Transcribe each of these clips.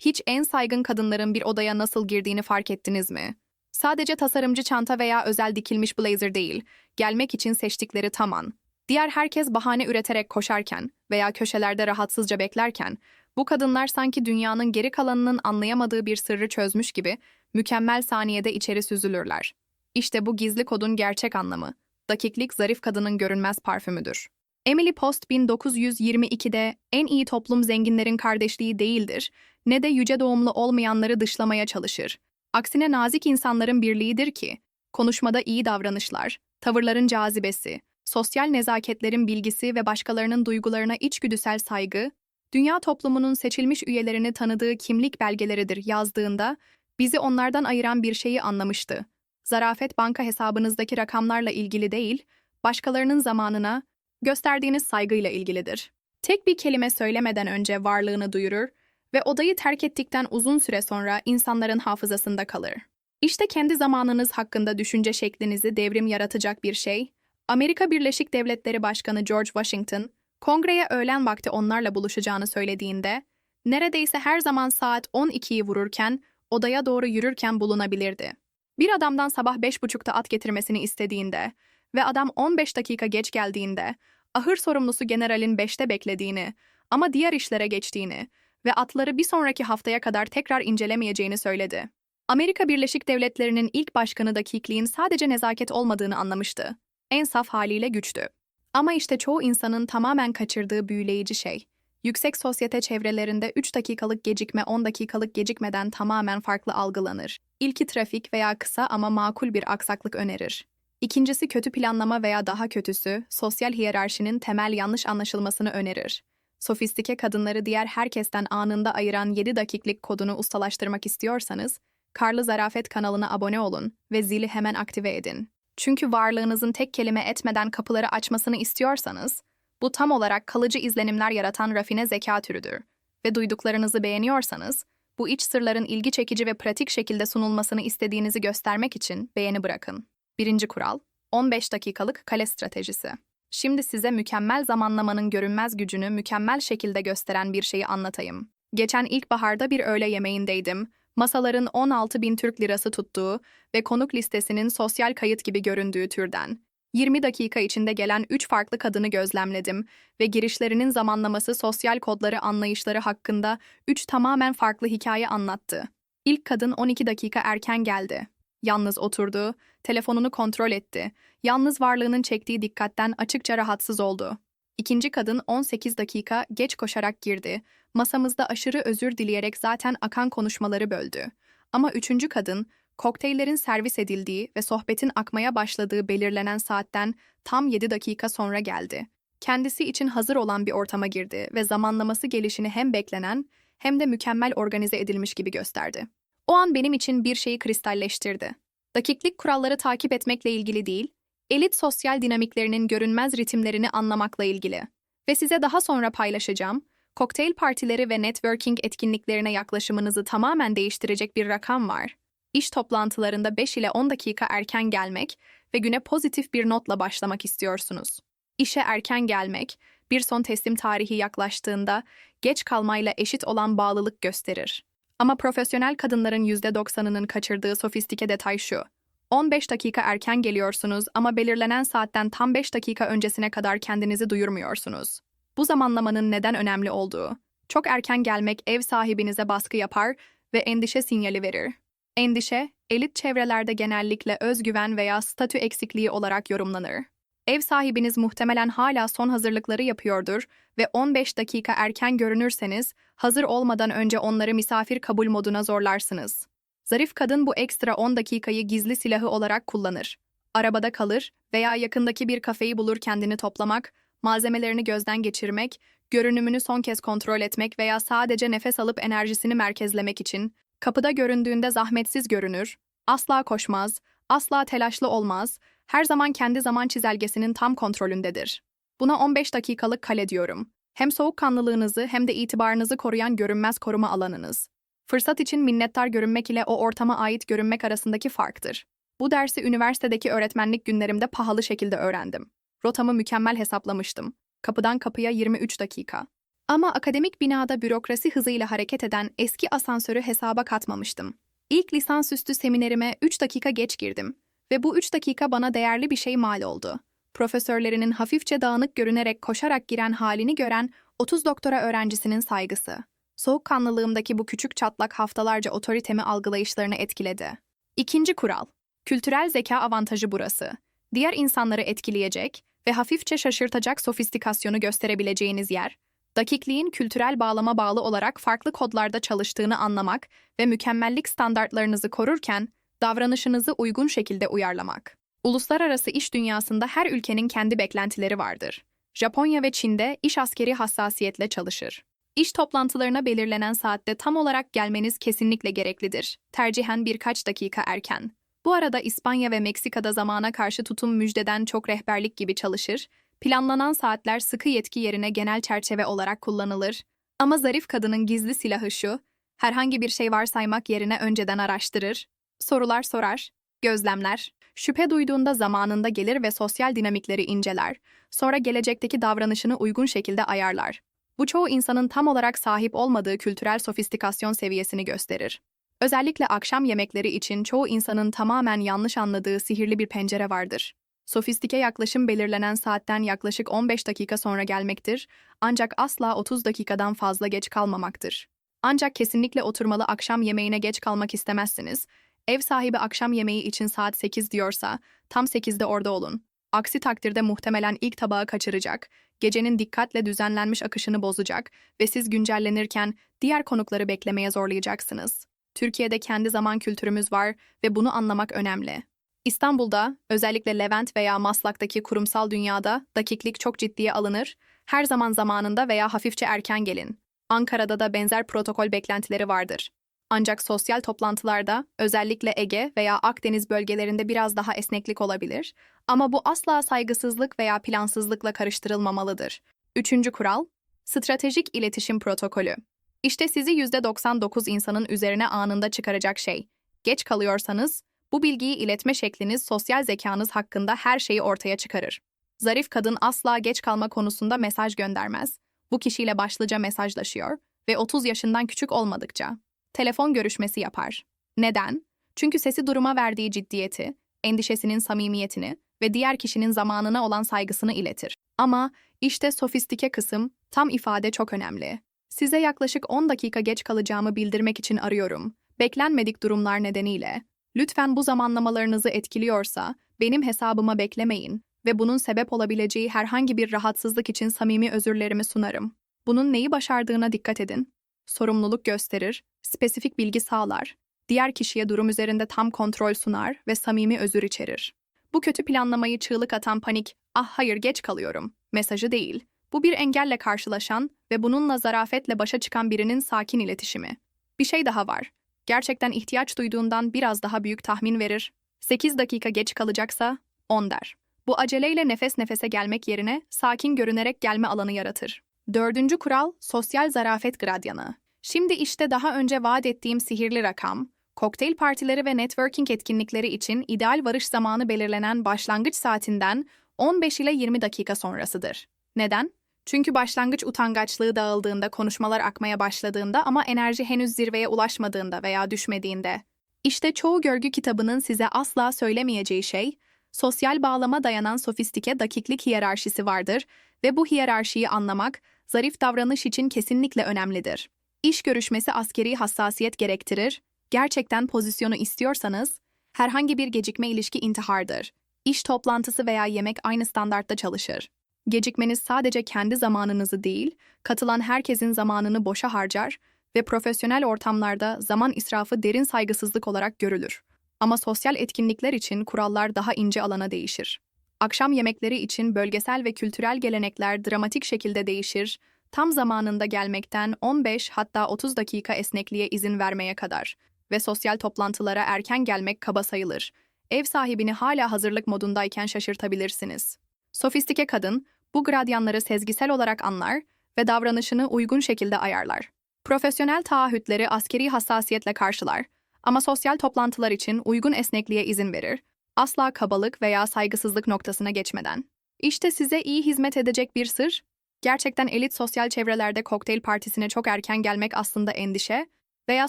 Hiç en saygın kadınların bir odaya nasıl girdiğini fark ettiniz mi? Sadece tasarımcı çanta veya özel dikilmiş blazer değil, gelmek için seçtikleri tam an. Diğer herkes bahane üreterek koşarken veya köşelerde rahatsızca beklerken, bu kadınlar sanki dünyanın geri kalanının anlayamadığı bir sırrı çözmüş gibi mükemmel saniyede içeri süzülürler. İşte bu gizli kodun gerçek anlamı. Dakiklik zarif kadının görünmez parfümüdür. Emily Post 1922'de en iyi toplum zenginlerin kardeşliği değildir, ne de yüce doğumlu olmayanları dışlamaya çalışır. Aksine nazik insanların birliğidir ki, konuşmada iyi davranışlar, tavırların cazibesi, sosyal nezaketlerin bilgisi ve başkalarının duygularına içgüdüsel saygı, dünya toplumunun seçilmiş üyelerini tanıdığı kimlik belgeleridir yazdığında, bizi onlardan ayıran bir şeyi anlamıştı. Zarafet banka hesabınızdaki rakamlarla ilgili değil, başkalarının zamanına, gösterdiğiniz saygıyla ilgilidir. Tek bir kelime söylemeden önce varlığını duyurur ve odayı terk ettikten uzun süre sonra insanların hafızasında kalır. İşte kendi zamanınız hakkında düşünce şeklinizi devrim yaratacak bir şey, Amerika Birleşik Devletleri Başkanı George Washington, kongreye öğlen vakti onlarla buluşacağını söylediğinde, neredeyse her zaman saat 12'yi vururken, odaya doğru yürürken bulunabilirdi. Bir adamdan sabah beş buçukta at getirmesini istediğinde ve adam 15 dakika geç geldiğinde, ahır sorumlusu generalin 5'te beklediğini ama diğer işlere geçtiğini ve atları bir sonraki haftaya kadar tekrar incelemeyeceğini söyledi. Amerika Birleşik Devletleri'nin ilk başkanı dakikliğin sadece nezaket olmadığını anlamıştı. En saf haliyle güçtü. Ama işte çoğu insanın tamamen kaçırdığı büyüleyici şey. Yüksek sosyete çevrelerinde 3 dakikalık gecikme 10 dakikalık gecikmeden tamamen farklı algılanır. İlki trafik veya kısa ama makul bir aksaklık önerir. İkincisi kötü planlama veya daha kötüsü, sosyal hiyerarşinin temel yanlış anlaşılmasını önerir. Sofistike kadınları diğer herkesten anında ayıran 7 dakiklik kodunu ustalaştırmak istiyorsanız, Karlı Zarafet kanalına abone olun ve zili hemen aktive edin. Çünkü varlığınızın tek kelime etmeden kapıları açmasını istiyorsanız, bu tam olarak kalıcı izlenimler yaratan rafine zeka türüdür. Ve duyduklarınızı beğeniyorsanız, bu iç sırların ilgi çekici ve pratik şekilde sunulmasını istediğinizi göstermek için beğeni bırakın. Birinci kural, 15 dakikalık kale stratejisi. Şimdi size mükemmel zamanlamanın görünmez gücünü mükemmel şekilde gösteren bir şeyi anlatayım. Geçen ilkbaharda bir öğle yemeğindeydim. Masaların 16 bin Türk lirası tuttuğu ve konuk listesinin sosyal kayıt gibi göründüğü türden. 20 dakika içinde gelen 3 farklı kadını gözlemledim ve girişlerinin zamanlaması sosyal kodları anlayışları hakkında 3 tamamen farklı hikaye anlattı. İlk kadın 12 dakika erken geldi. Yalnız oturdu, telefonunu kontrol etti. Yalnız varlığının çektiği dikkatten açıkça rahatsız oldu. İkinci kadın 18 dakika geç koşarak girdi. Masamızda aşırı özür dileyerek zaten akan konuşmaları böldü. Ama üçüncü kadın, kokteyllerin servis edildiği ve sohbetin akmaya başladığı belirlenen saatten tam 7 dakika sonra geldi. Kendisi için hazır olan bir ortama girdi ve zamanlaması gelişini hem beklenen hem de mükemmel organize edilmiş gibi gösterdi. O an benim için bir şeyi kristalleştirdi. Dakiklik kuralları takip etmekle ilgili değil, elit sosyal dinamiklerinin görünmez ritimlerini anlamakla ilgili. Ve size daha sonra paylaşacağım, kokteyl partileri ve networking etkinliklerine yaklaşımınızı tamamen değiştirecek bir rakam var. İş toplantılarında 5 ile 10 dakika erken gelmek ve güne pozitif bir notla başlamak istiyorsunuz. İşe erken gelmek, bir son teslim tarihi yaklaştığında geç kalmayla eşit olan bağlılık gösterir. Ama profesyonel kadınların %90'ının kaçırdığı sofistike detay şu. 15 dakika erken geliyorsunuz ama belirlenen saatten tam 5 dakika öncesine kadar kendinizi duyurmuyorsunuz. Bu zamanlamanın neden önemli olduğu. Çok erken gelmek ev sahibinize baskı yapar ve endişe sinyali verir. Endişe, elit çevrelerde genellikle özgüven veya statü eksikliği olarak yorumlanır. Ev sahibiniz muhtemelen hala son hazırlıkları yapıyordur ve 15 dakika erken görünürseniz, hazır olmadan önce onları misafir kabul moduna zorlarsınız. Zarif kadın bu ekstra 10 dakikayı gizli silahı olarak kullanır. Arabada kalır veya yakındaki bir kafeyi bulur kendini toplamak, malzemelerini gözden geçirmek, görünümünü son kez kontrol etmek veya sadece nefes alıp enerjisini merkezlemek için, kapıda göründüğünde zahmetsiz görünür, asla koşmaz, asla telaşlı olmaz, her zaman kendi zaman çizelgesinin tam kontrolündedir. Buna 15 dakikalık kale diyorum. Hem soğukkanlılığınızı hem de itibarınızı koruyan görünmez koruma alanınız. Fırsat için minnettar görünmek ile o ortama ait görünmek arasındaki farktır. Bu dersi üniversitedeki öğretmenlik günlerimde pahalı şekilde öğrendim. Rotamı mükemmel hesaplamıştım. Kapıdan kapıya 23 dakika. Ama akademik binada bürokrasi hızıyla hareket eden eski asansörü hesaba katmamıştım. İlk lisansüstü seminerime 3 dakika geç girdim ve bu 3 dakika bana değerli bir şey mal oldu. Profesörlerinin hafifçe dağınık görünerek koşarak giren halini gören 30 doktora öğrencisinin saygısı. Soğukkanlılığımdaki bu küçük çatlak haftalarca otoritemi algılayışlarını etkiledi. İkinci kural. Kültürel zeka avantajı burası. Diğer insanları etkileyecek ve hafifçe şaşırtacak sofistikasyonu gösterebileceğiniz yer, dakikliğin kültürel bağlama bağlı olarak farklı kodlarda çalıştığını anlamak ve mükemmellik standartlarınızı korurken davranışınızı uygun şekilde uyarlamak. Uluslararası iş dünyasında her ülkenin kendi beklentileri vardır. Japonya ve Çin'de iş askeri hassasiyetle çalışır. İş toplantılarına belirlenen saatte tam olarak gelmeniz kesinlikle gereklidir. Tercihen birkaç dakika erken. Bu arada İspanya ve Meksika'da zamana karşı tutum müjdeden çok rehberlik gibi çalışır. Planlanan saatler sıkı yetki yerine genel çerçeve olarak kullanılır. Ama zarif kadının gizli silahı şu, herhangi bir şey varsaymak yerine önceden araştırır, sorular sorar, gözlemler, şüphe duyduğunda zamanında gelir ve sosyal dinamikleri inceler, sonra gelecekteki davranışını uygun şekilde ayarlar. Bu çoğu insanın tam olarak sahip olmadığı kültürel sofistikasyon seviyesini gösterir. Özellikle akşam yemekleri için çoğu insanın tamamen yanlış anladığı sihirli bir pencere vardır. Sofistike yaklaşım belirlenen saatten yaklaşık 15 dakika sonra gelmektir, ancak asla 30 dakikadan fazla geç kalmamaktır. Ancak kesinlikle oturmalı akşam yemeğine geç kalmak istemezsiniz. Ev sahibi akşam yemeği için saat 8 diyorsa, tam 8'de orada olun. Aksi takdirde muhtemelen ilk tabağı kaçıracak, gecenin dikkatle düzenlenmiş akışını bozacak ve siz güncellenirken diğer konukları beklemeye zorlayacaksınız. Türkiye'de kendi zaman kültürümüz var ve bunu anlamak önemli. İstanbul'da, özellikle Levent veya Maslak'taki kurumsal dünyada dakiklik çok ciddiye alınır, her zaman zamanında veya hafifçe erken gelin. Ankara'da da benzer protokol beklentileri vardır. Ancak sosyal toplantılarda, özellikle Ege veya Akdeniz bölgelerinde biraz daha esneklik olabilir ama bu asla saygısızlık veya plansızlıkla karıştırılmamalıdır. Üçüncü kural, stratejik iletişim protokolü. İşte sizi %99 insanın üzerine anında çıkaracak şey. Geç kalıyorsanız, bu bilgiyi iletme şekliniz sosyal zekanız hakkında her şeyi ortaya çıkarır. Zarif kadın asla geç kalma konusunda mesaj göndermez. Bu kişiyle başlıca mesajlaşıyor ve 30 yaşından küçük olmadıkça telefon görüşmesi yapar. Neden? Çünkü sesi duruma verdiği ciddiyeti, endişesinin samimiyetini ve diğer kişinin zamanına olan saygısını iletir. Ama işte sofistike kısım, tam ifade çok önemli. Size yaklaşık 10 dakika geç kalacağımı bildirmek için arıyorum. Beklenmedik durumlar nedeniyle. Lütfen bu zamanlamalarınızı etkiliyorsa benim hesabıma beklemeyin ve bunun sebep olabileceği herhangi bir rahatsızlık için samimi özürlerimi sunarım. Bunun neyi başardığına dikkat edin. Sorumluluk gösterir, spesifik bilgi sağlar, diğer kişiye durum üzerinde tam kontrol sunar ve samimi özür içerir. Bu kötü planlamayı çığlık atan panik, ah hayır geç kalıyorum, mesajı değil. Bu bir engelle karşılaşan ve bununla zarafetle başa çıkan birinin sakin iletişimi. Bir şey daha var. Gerçekten ihtiyaç duyduğundan biraz daha büyük tahmin verir. 8 dakika geç kalacaksa 10 der. Bu aceleyle nefes nefese gelmek yerine sakin görünerek gelme alanı yaratır. Dördüncü kural, sosyal zarafet gradyanı. Şimdi işte daha önce vaat ettiğim sihirli rakam, kokteyl partileri ve networking etkinlikleri için ideal varış zamanı belirlenen başlangıç saatinden 15 ile 20 dakika sonrasıdır. Neden? Çünkü başlangıç utangaçlığı dağıldığında, konuşmalar akmaya başladığında ama enerji henüz zirveye ulaşmadığında veya düşmediğinde. İşte çoğu görgü kitabının size asla söylemeyeceği şey, sosyal bağlama dayanan sofistike dakiklik hiyerarşisi vardır ve bu hiyerarşiyi anlamak, zarif davranış için kesinlikle önemlidir. İş görüşmesi askeri hassasiyet gerektirir, gerçekten pozisyonu istiyorsanız, herhangi bir gecikme ilişki intihardır. İş toplantısı veya yemek aynı standartta çalışır. Gecikmeniz sadece kendi zamanınızı değil, katılan herkesin zamanını boşa harcar ve profesyonel ortamlarda zaman israfı derin saygısızlık olarak görülür. Ama sosyal etkinlikler için kurallar daha ince alana değişir. Akşam yemekleri için bölgesel ve kültürel gelenekler dramatik şekilde değişir, tam zamanında gelmekten 15 hatta 30 dakika esnekliğe izin vermeye kadar ve sosyal toplantılara erken gelmek kaba sayılır. Ev sahibini hala hazırlık modundayken şaşırtabilirsiniz. Sofistike kadın, bu gradyanları sezgisel olarak anlar ve davranışını uygun şekilde ayarlar. Profesyonel taahhütleri askeri hassasiyetle karşılar ama sosyal toplantılar için uygun esnekliğe izin verir, asla kabalık veya saygısızlık noktasına geçmeden. İşte size iyi hizmet edecek bir sır, Gerçekten elit sosyal çevrelerde kokteyl partisine çok erken gelmek aslında endişe veya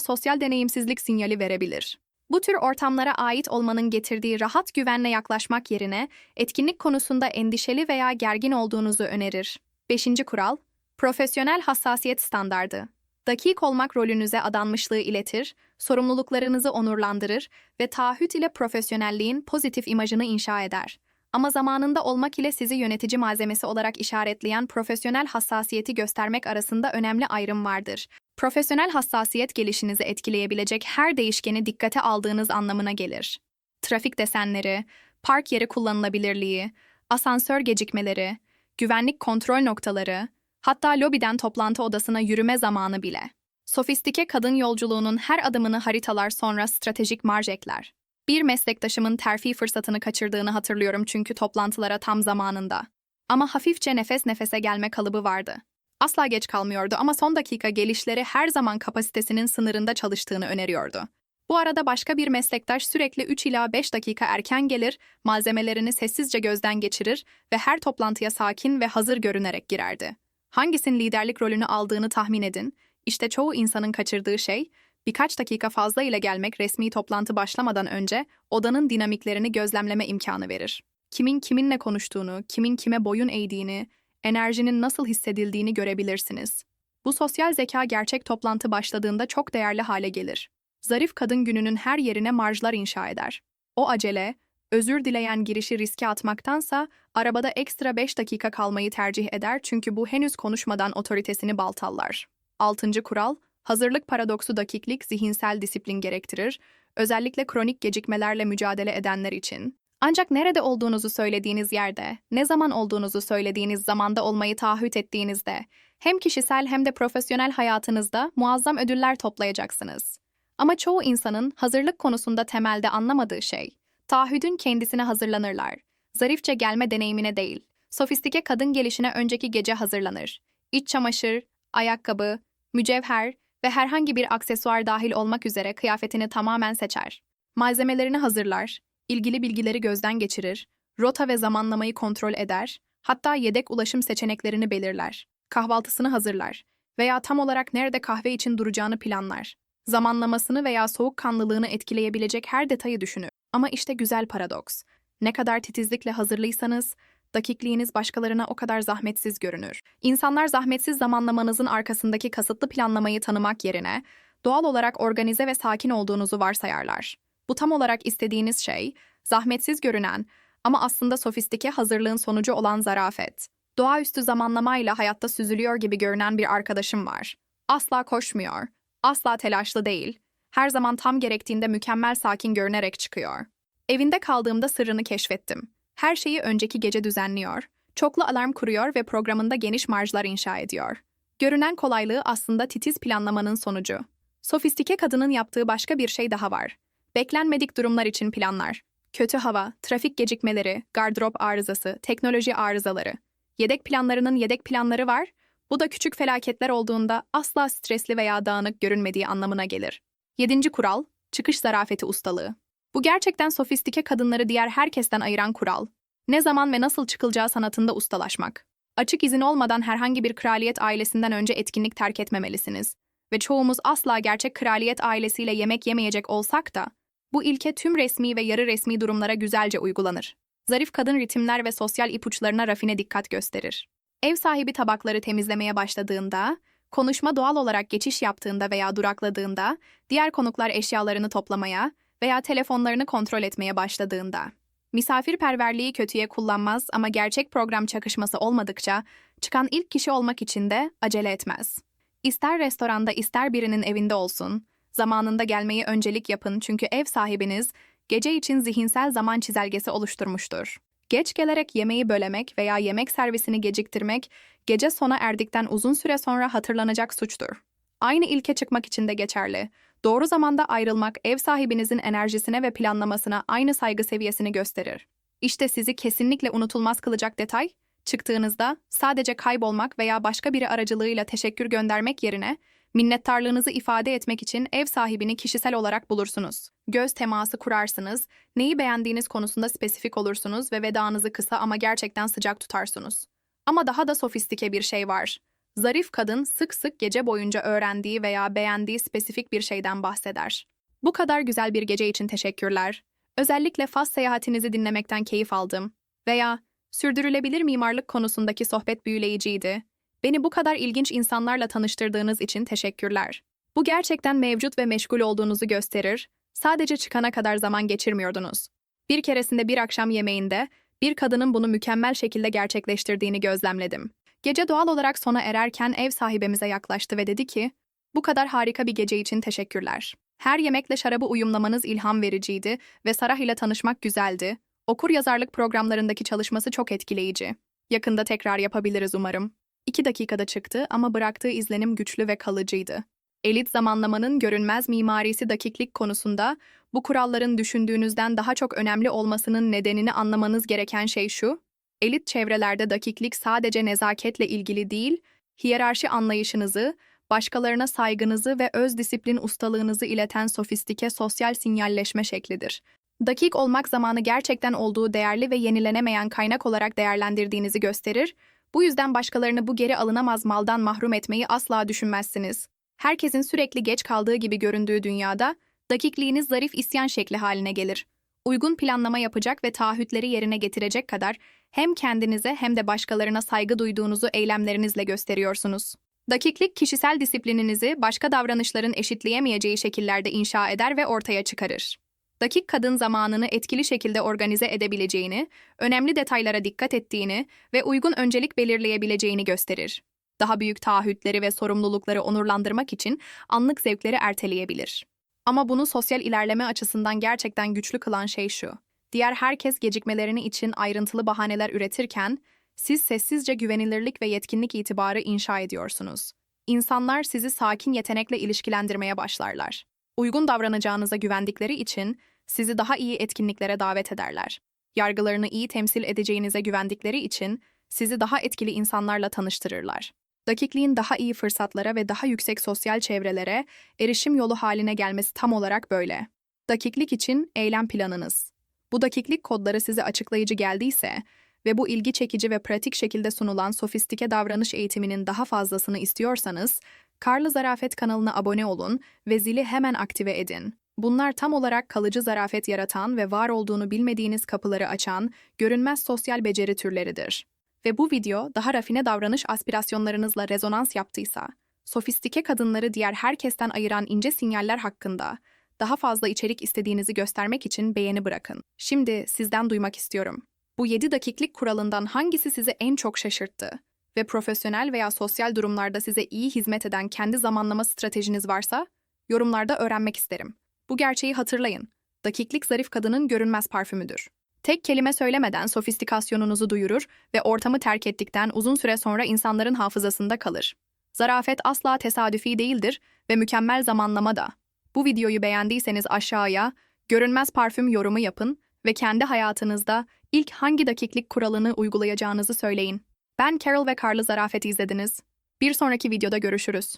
sosyal deneyimsizlik sinyali verebilir. Bu tür ortamlara ait olmanın getirdiği rahat güvenle yaklaşmak yerine etkinlik konusunda endişeli veya gergin olduğunuzu önerir. 5. kural, profesyonel hassasiyet standardı. Dakik olmak rolünüze adanmışlığı iletir, sorumluluklarınızı onurlandırır ve taahhüt ile profesyonelliğin pozitif imajını inşa eder. Ama zamanında olmak ile sizi yönetici malzemesi olarak işaretleyen profesyonel hassasiyeti göstermek arasında önemli ayrım vardır. Profesyonel hassasiyet gelişinizi etkileyebilecek her değişkeni dikkate aldığınız anlamına gelir. Trafik desenleri, park yeri kullanılabilirliği, asansör gecikmeleri, güvenlik kontrol noktaları, hatta lobiden toplantı odasına yürüme zamanı bile. Sofistike kadın yolculuğunun her adımını haritalar sonra stratejik marj ekler. Bir meslektaşımın terfi fırsatını kaçırdığını hatırlıyorum çünkü toplantılara tam zamanında. Ama hafifçe nefes nefese gelme kalıbı vardı. Asla geç kalmıyordu ama son dakika gelişleri her zaman kapasitesinin sınırında çalıştığını öneriyordu. Bu arada başka bir meslektaş sürekli 3 ila 5 dakika erken gelir, malzemelerini sessizce gözden geçirir ve her toplantıya sakin ve hazır görünerek girerdi. Hangisinin liderlik rolünü aldığını tahmin edin. İşte çoğu insanın kaçırdığı şey, birkaç dakika fazla ile gelmek resmi toplantı başlamadan önce odanın dinamiklerini gözlemleme imkanı verir. Kimin kiminle konuştuğunu, kimin kime boyun eğdiğini, enerjinin nasıl hissedildiğini görebilirsiniz. Bu sosyal zeka gerçek toplantı başladığında çok değerli hale gelir. Zarif kadın gününün her yerine marjlar inşa eder. O acele, özür dileyen girişi riske atmaktansa arabada ekstra 5 dakika kalmayı tercih eder çünkü bu henüz konuşmadan otoritesini baltallar. 6. kural, hazırlık paradoksu dakiklik zihinsel disiplin gerektirir, özellikle kronik gecikmelerle mücadele edenler için. Ancak nerede olduğunuzu söylediğiniz yerde, ne zaman olduğunuzu söylediğiniz zamanda olmayı taahhüt ettiğinizde, hem kişisel hem de profesyonel hayatınızda muazzam ödüller toplayacaksınız. Ama çoğu insanın hazırlık konusunda temelde anlamadığı şey, taahhüdün kendisine hazırlanırlar. Zarifçe gelme deneyimine değil, sofistike kadın gelişine önceki gece hazırlanır. İç çamaşır, ayakkabı, mücevher ve herhangi bir aksesuar dahil olmak üzere kıyafetini tamamen seçer. Malzemelerini hazırlar, ilgili bilgileri gözden geçirir, rota ve zamanlamayı kontrol eder, hatta yedek ulaşım seçeneklerini belirler, kahvaltısını hazırlar veya tam olarak nerede kahve için duracağını planlar. Zamanlamasını veya soğukkanlılığını etkileyebilecek her detayı düşünür. Ama işte güzel paradoks. Ne kadar titizlikle hazırlıysanız, dakikliğiniz başkalarına o kadar zahmetsiz görünür. İnsanlar zahmetsiz zamanlamanızın arkasındaki kasıtlı planlamayı tanımak yerine doğal olarak organize ve sakin olduğunuzu varsayarlar. Bu tam olarak istediğiniz şey, zahmetsiz görünen ama aslında sofistike hazırlığın sonucu olan zarafet. Doğaüstü zamanlamayla hayatta süzülüyor gibi görünen bir arkadaşım var. Asla koşmuyor, asla telaşlı değil, her zaman tam gerektiğinde mükemmel sakin görünerek çıkıyor. Evinde kaldığımda sırrını keşfettim. Her şeyi önceki gece düzenliyor, çoklu alarm kuruyor ve programında geniş marjlar inşa ediyor. Görünen kolaylığı aslında titiz planlamanın sonucu. Sofistike kadının yaptığı başka bir şey daha var. Beklenmedik durumlar için planlar. Kötü hava, trafik gecikmeleri, gardırop arızası, teknoloji arızaları. Yedek planlarının yedek planları var. Bu da küçük felaketler olduğunda asla stresli veya dağınık görünmediği anlamına gelir. Yedinci kural, çıkış zarafeti ustalığı. Bu gerçekten sofistike kadınları diğer herkesten ayıran kural. Ne zaman ve nasıl çıkılacağı sanatında ustalaşmak. Açık izin olmadan herhangi bir kraliyet ailesinden önce etkinlik terk etmemelisiniz. Ve çoğumuz asla gerçek kraliyet ailesiyle yemek yemeyecek olsak da, bu ilke tüm resmi ve yarı resmi durumlara güzelce uygulanır. Zarif kadın ritimler ve sosyal ipuçlarına rafine dikkat gösterir. Ev sahibi tabakları temizlemeye başladığında, konuşma doğal olarak geçiş yaptığında veya durakladığında, diğer konuklar eşyalarını toplamaya veya telefonlarını kontrol etmeye başladığında. Misafirperverliği kötüye kullanmaz ama gerçek program çakışması olmadıkça çıkan ilk kişi olmak için de acele etmez. İster restoranda ister birinin evinde olsun, zamanında gelmeyi öncelik yapın çünkü ev sahibiniz gece için zihinsel zaman çizelgesi oluşturmuştur. Geç gelerek yemeği bölemek veya yemek servisini geciktirmek, gece sona erdikten uzun süre sonra hatırlanacak suçtur. Aynı ilke çıkmak için de geçerli. Doğru zamanda ayrılmak ev sahibinizin enerjisine ve planlamasına aynı saygı seviyesini gösterir. İşte sizi kesinlikle unutulmaz kılacak detay, çıktığınızda sadece kaybolmak veya başka biri aracılığıyla teşekkür göndermek yerine minnettarlığınızı ifade etmek için ev sahibini kişisel olarak bulursunuz. Göz teması kurarsınız, neyi beğendiğiniz konusunda spesifik olursunuz ve vedanızı kısa ama gerçekten sıcak tutarsınız. Ama daha da sofistike bir şey var. Zarif kadın sık sık gece boyunca öğrendiği veya beğendiği spesifik bir şeyden bahseder. Bu kadar güzel bir gece için teşekkürler. Özellikle Fas seyahatinizi dinlemekten keyif aldım. Veya sürdürülebilir mimarlık konusundaki sohbet büyüleyiciydi. Beni bu kadar ilginç insanlarla tanıştırdığınız için teşekkürler. Bu gerçekten mevcut ve meşgul olduğunuzu gösterir. Sadece çıkana kadar zaman geçirmiyordunuz. Bir keresinde bir akşam yemeğinde bir kadının bunu mükemmel şekilde gerçekleştirdiğini gözlemledim. Gece doğal olarak sona ererken ev sahibimize yaklaştı ve dedi ki, "Bu kadar harika bir gece için teşekkürler. Her yemekle şarabı uyumlamanız ilham vericiydi ve Sarah ile tanışmak güzeldi. Okur yazarlık programlarındaki çalışması çok etkileyici. Yakında tekrar yapabiliriz umarım." İki dakikada çıktı ama bıraktığı izlenim güçlü ve kalıcıydı. Elit zamanlamanın görünmez mimarisi dakiklik konusunda bu kuralların düşündüğünüzden daha çok önemli olmasının nedenini anlamanız gereken şey şu, elit çevrelerde dakiklik sadece nezaketle ilgili değil, hiyerarşi anlayışınızı, başkalarına saygınızı ve öz disiplin ustalığınızı ileten sofistike sosyal sinyalleşme şeklidir. Dakik olmak zamanı gerçekten olduğu değerli ve yenilenemeyen kaynak olarak değerlendirdiğinizi gösterir, bu yüzden başkalarını bu geri alınamaz maldan mahrum etmeyi asla düşünmezsiniz. Herkesin sürekli geç kaldığı gibi göründüğü dünyada, dakikliğiniz zarif isyan şekli haline gelir. Uygun planlama yapacak ve taahhütleri yerine getirecek kadar hem kendinize hem de başkalarına saygı duyduğunuzu eylemlerinizle gösteriyorsunuz. Dakiklik kişisel disiplininizi başka davranışların eşitleyemeyeceği şekillerde inşa eder ve ortaya çıkarır. Dakik kadın zamanını etkili şekilde organize edebileceğini, önemli detaylara dikkat ettiğini ve uygun öncelik belirleyebileceğini gösterir. Daha büyük taahhütleri ve sorumlulukları onurlandırmak için anlık zevkleri erteleyebilir. Ama bunu sosyal ilerleme açısından gerçekten güçlü kılan şey şu. Diğer herkes gecikmelerini için ayrıntılı bahaneler üretirken, siz sessizce güvenilirlik ve yetkinlik itibarı inşa ediyorsunuz. İnsanlar sizi sakin yetenekle ilişkilendirmeye başlarlar. Uygun davranacağınıza güvendikleri için sizi daha iyi etkinliklere davet ederler. Yargılarını iyi temsil edeceğinize güvendikleri için sizi daha etkili insanlarla tanıştırırlar. Dakikliğin daha iyi fırsatlara ve daha yüksek sosyal çevrelere erişim yolu haline gelmesi tam olarak böyle. Dakiklik için eylem planınız. Bu dakiklik kodları size açıklayıcı geldiyse ve bu ilgi çekici ve pratik şekilde sunulan sofistike davranış eğitiminin daha fazlasını istiyorsanız, Karlı Zarafet kanalına abone olun ve zili hemen aktive edin. Bunlar tam olarak kalıcı zarafet yaratan ve var olduğunu bilmediğiniz kapıları açan, görünmez sosyal beceri türleridir. Ve bu video daha rafine davranış aspirasyonlarınızla rezonans yaptıysa, sofistike kadınları diğer herkesten ayıran ince sinyaller hakkında daha fazla içerik istediğinizi göstermek için beğeni bırakın. Şimdi sizden duymak istiyorum. Bu 7 dakiklik kuralından hangisi sizi en çok şaşırttı? Ve profesyonel veya sosyal durumlarda size iyi hizmet eden kendi zamanlama stratejiniz varsa, yorumlarda öğrenmek isterim. Bu gerçeği hatırlayın. Dakiklik zarif kadının görünmez parfümüdür. Tek kelime söylemeden sofistikasyonunuzu duyurur ve ortamı terk ettikten uzun süre sonra insanların hafızasında kalır. Zarafet asla tesadüfi değildir ve mükemmel zamanlama da. Bu videoyu beğendiyseniz aşağıya görünmez parfüm yorumu yapın ve kendi hayatınızda ilk hangi dakiklik kuralını uygulayacağınızı söyleyin. Ben Carol ve Carl'ı Zarafet'i izlediniz. Bir sonraki videoda görüşürüz.